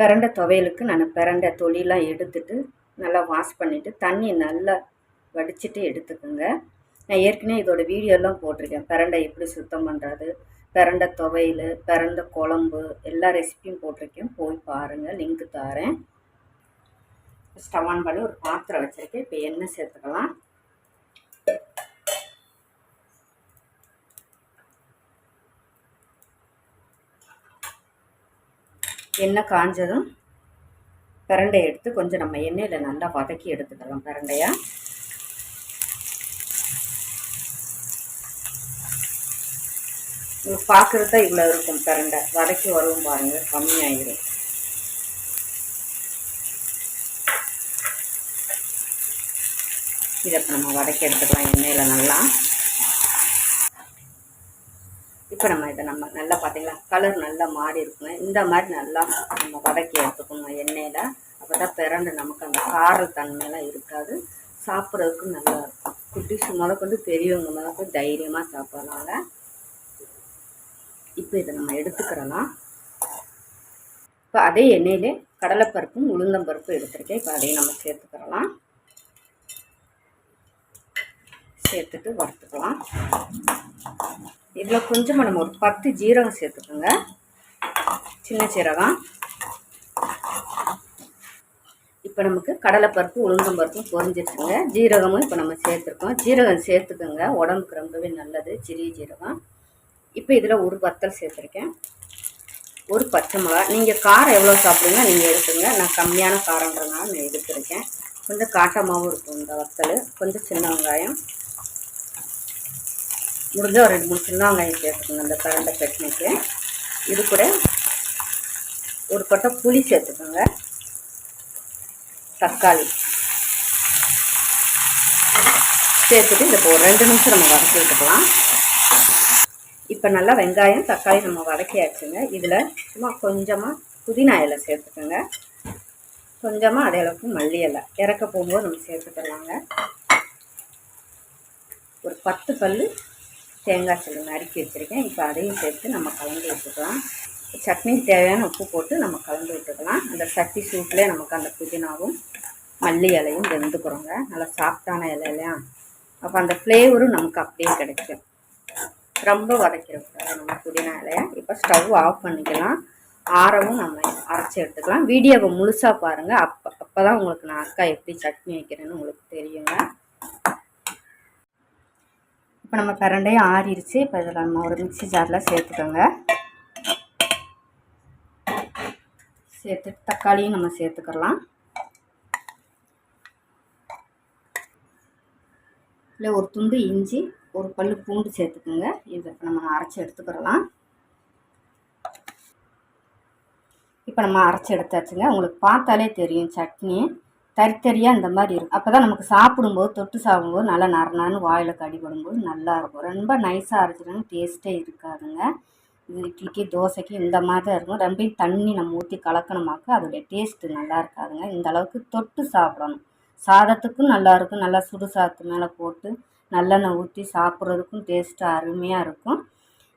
பிரண்டை துவையலுக்கு நான் பிரண்டை தொலிலாம் எடுத்துட்டு நல்லா வாஷ் பண்ணிவிட்டு தண்ணி நல்லா வடிச்சிட்டு எடுத்துக்கோங்க. நான் ஏற்கனவே இதோட வீடியோலாம் போட்டிருக்கேன். பிரண்டை எப்படி சுத்தம் பண்ணுறது பிரண்டை துவையல் பிறந்த குழம்பு எல்லா ரெசிப்பியும் போட்டிருக்கேன். போய் பாருங்கள் லிங்க் தாரேன். ஸ்டவ் ஆன் பண்ணி ஒரு பாத்திரம் வச்சுருக்கேன். இப்போ எண்ணெய் சேர்த்துக்கலாம். எண்ணெய் காஞ்சதும் பிரண்டை எடுத்து கொஞ்சம் நம்ம எண்ணெயில் நல்லா வதக்கி எடுத்துக்கலாம் பிரண்டையா. பார்க்குறது தான் இவ்வளோ இருக்கும் பிரண்டை. வதக்கி வரும் பாருங்கள் கம்மியாயிடும் இதை இப்போ நம்ம வதக்கி எடுத்துக்கலாம் எண்ணெயில் நல்லா. இப்போ நம்ம இதை நம்ம நல்லா பார்த்தீங்களா கலர் நல்லா மாறி இருக்குங்க இந்த மாதிரி நல்லா நம்ம வதக்கி எடுத்துக்கணும் எண்ணெயில். அப்போ தான் பிறண்டு நமக்கு அந்த காரல் தன்மையெல்லாம் இருக்காது. சாப்பிட்றதுக்கும் நல்லா இருக்கும். குட்டிஸ் முதக்கொண்டு பெரியவங்க முதற்கொண்டு தைரியமாக சாப்பிட்றாங்க இப்போ இதை நம்ம எடுத்துக்கிறலாம். இப்போ அதே எண்ணெயிலே கடலைப்பருப்பும் உளுந்தம்பருப்பும் எடுத்துருக்கேன். இப்போ அதையும் நம்ம சேர்த்துக்கிறலாம். சேர்த்துட்டு வறுத்துக்கலாம். இதில் கொஞ்சமாக நம்ம ஒரு பத்து ஜீரகம் சேர்த்துக்கோங்க. சின்ன சீரகம். இப்போ நமக்கு கடலைப்பருப்பு உளுந்தம்பருப்பும் பொரிஞ்சிருச்சுங்க. ஜீரகமும் இப்போ நம்ம சேர்த்துருக்கோம். ஜீரகம் சேர்த்துக்கோங்க. உடம்புக்கு ரொம்பவே நல்லது. சிறிய ஜீரகம். இப்போ இதில் ஒரு வத்தல் சேர்த்துருக்கேன். ஒரு பச்சை மிளகா. நீங்கள் காரம் எவ்வளோ சாப்பிடுங்க நீங்கள் எடுத்துங்க நான் கம்மியான காரன்றதுனால நான் எடுத்துருக்கேன். கொஞ்சம் காட்டமாகவும் இருக்கும் இந்த வத்தல். கொஞ்சம் சின்ன வெங்காயம். முடிஞ்சால் ஒரு ரெண்டு மூணு சின்ன வெங்காயம் சேர்த்துக்கோங்க அந்த கரண்டை சட்னிக்கு. இது கூட ஒரு கொட்டை புளி சேர்த்துக்கோங்க. தக்காளி. சேர்த்துட்டு இந்த ஒரு ரெண்டு நிமிஷம் நம்ம வதக்கி விட்டுக்கலாம் இப்போ நல்லா வெங்காயம் தக்காளி நம்ம வதக்கியாச்சுங்க. இதில் சும்மா கொஞ்சமாக புதினா இலை சேர்த்துக்கோங்க. கொஞ்சமாக அதே அளவுக்கு மல்லி இலை. இறக்க போகும்போது நம்ம சேர்த்துக்கலாங்க. ஒரு பத்து பல் தேங்காய் சில்லு நறுக்கி வச்சுருக்கேன். இப்போ அதையும் சேர்த்து நம்ம கலந்து விட்டுக்கலாம். சட்னிக்கு தேவையான உப்பு போட்டு நம்ம கலந்து விட்டுக்கலாம். அந்த சட்டி சூட்லேயே நமக்கு அந்த புதினாவும் மல்லி இலையும் வெந்துக்கிறோங்க நல்லா சாஃப்டான இலையிலையா அப்போ அந்த ஃப்ளேவரும் நமக்கு அப்படியே கிடைக்கும். ரொம்ப வதக்கிறக்கூடாது நம்ம புதினா இலையை. இப்போ ஸ்டவ் ஆஃப் பண்ணிக்கலாம். ஆரவும் நம்ம அரைச்சி எடுத்துக்கலாம். வீடியோவை முழுசாக பாருங்கள் அப்போ அப்போ தான் உங்களுக்கு நான் அக்கா எப்படி சட்னி வைக்கிறேன்னு உங்களுக்கு தெரியுங்க. இப்போ நம்ம கரண்டையும் ஆறிடுச்சு இப்போ இதில் நம்ம ஒரு மிக்சி ஜாரில் சேர்த்துக்கோங்க. சேர்த்து தக்காளியும் நம்ம சேர்த்துக்கலாம். இல்லை ஒரு துண்டு இஞ்சி ஒரு பல் பூண்டு சேர்த்துக்கோங்க. இதை இப்போ நம்ம அரைச்சி எடுத்துக்கிறலாம் இப்போ நம்ம அரைச்சி எடுத்தாச்சுங்க. உங்களுக்கு பார்த்தாலே தெரியும் சட்னி. தரித்தறியாக இந்த மாதிரி இருக்கும். அப்போ தான் நமக்கு சாப்பிடும்போது தொட்டு சாப்பிடும்போது நல்லா நரனான்னு வாயில் கடிபடும்போது நல்லாயிருக்கும் ரொம்ப நைஸாக அரைச்சிடணும் டேஸ்ட்டே இருக்காதுங்க. இது இட்லிக்கு தோசைக்கு இந்த மாதிரி தான் இருக்கும். ரொம்ப தண்ணி நம்ம ஊற்றி கலக்கணுமாக்க அதோடைய டேஸ்ட்டு நல்லா இருக்காதுங்க. இந்த அளவுக்கு தொட்டு சாப்பிடணும். சாதத்துக்கும் நல்லாயிருக்கும் நல்லா சுடு சாதத்து மேலே போட்டு நல்லெண்ணெய் ஊற்றி சாப்பிட்றதுக்கும் டேஸ்ட்டு அருமையாக இருக்கும்.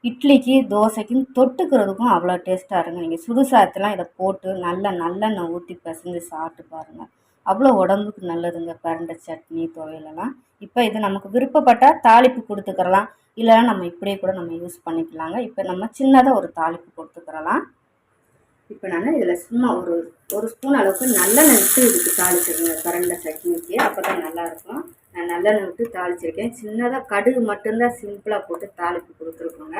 இட்லிக்கு தோசைக்கும் தொட்டுக்கிறதுக்கும் அவ்வளோ டேஸ்ட்டாக இருக்கும் நீங்கள் சுடு சாதத்தெலாம் இதை போட்டு நல்லா நல்லெண்ணெய் ஊற்றி பிசைஞ்சு சாப்பிட்டு பாருங்கள் அவ்வளோ உடம்புக்கு நல்லதுங்க. பரண்டை சட்னி துவையலெல்லாம். இப்போ இது நமக்கு விருப்பப்பட்டால் தாளிப்பு கொடுத்துக்கிறலாம். இல்லைன்னா நம்ம இப்படியே கூட நம்ம யூஸ் பண்ணிக்கலாங்க. இப்போ நம்ம சின்னதாக ஒரு தாளிப்பு கொடுத்துக்கிறலாம். இப்போ நான் இதில் சும்மா ஒரு ஒரு ஸ்பூன் அளவுக்கு நல்லெண்ணெய் விட்டு இதுக்கு தாளிச்சிருங்க. பரண்டை சட்னிக்கு. அப்போ தான் நல்லாயிருக்கும். நான் நல்லெண்ணெய் விட்டு தாளிச்சிருக்கேன். சின்னதாக கடுகு மட்டும்தான் சிம்பிளாக போட்டு தாளிப்பு கொடுத்துருக்கோங்க.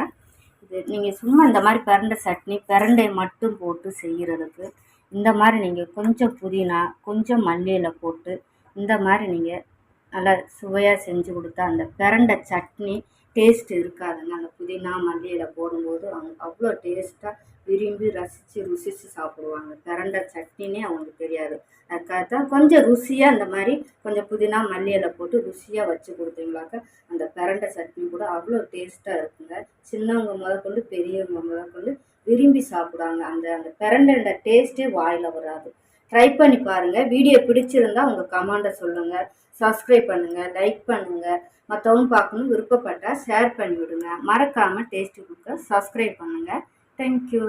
இது நீங்கள் சும்மா இந்த மாதிரி பரண்டை சட்னி பரண்டை மட்டும் போட்டு செய்கிறதுக்கு இந்த மாதிரி நீங்கள் கொஞ்சம் புதினா கொஞ்சம் மல்லியில் போட்டு இந்த மாதிரி நீங்கள் நல்லா சுவையாக செஞ்சு கொடுத்தா அந்த பிரண்டை சட்னி டேஸ்ட் இருக்காதுங்க. அந்த புதினா மல்லியில் போடும்போது அவங்க அவ்வளோ டேஸ்ட்டாக விரும்பி ரசித்து ருசித்து சாப்பிடுவாங்க. பிரண்டை சட்னினே அவங்களுக்கு தெரியாது. அதுக்காக தான் கொஞ்சம் ருசியாக அந்த மாதிரி கொஞ்சம் புதினா மல்லியில் போட்டு ருசியாக வச்சு கொடுத்தீங்களாக்க அந்த பிரண்டை சட்னி கூட அவ்வளோ டேஸ்ட்டாக இருக்குங்க. சின்னவங்க முதற்கொண்டு பெரியவங்க முதற்கொண்டு விரும்பி சாப்பிடுவாங்க. அந்த அந்த பிரண்டை டேஸ்ட்டே வாயில் வராது. ட்ரை பண்ணி பாருங்கள் வீடியோ பிடிச்சிருந்தா உங்கள் கமெண்டை சொல்லுங்கள் சப்ஸ்கிரைப் பண்ணுங்கள் லைக் பண்ணுங்கள் மற்றவங்க பார்க்கணும் விருப்பப்பட்டால் ஷேர் பண்ணி விடுங்க மறக்காமல் டேஸ்ட்டு கொடுக்க சப்ஸ்கிரைப் பண்ணுங்கள் தேங்க்யூ